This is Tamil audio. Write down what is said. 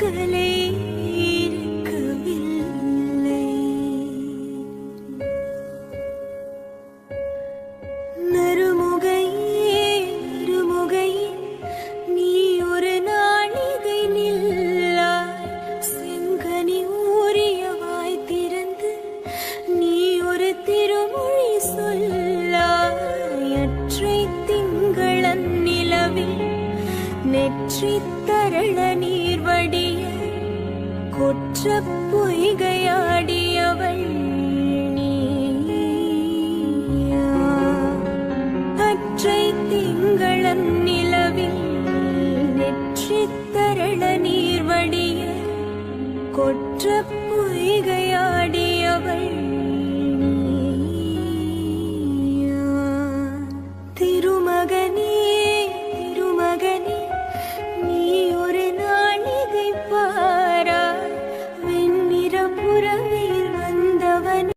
கலை நெற்றி தரள நீர்வடிய கொற்ற பொய்கையாடியவள் அற்றை திங்களன் நிலவில் நெற்றி நீர்வடிய கொற்ற பொய்கை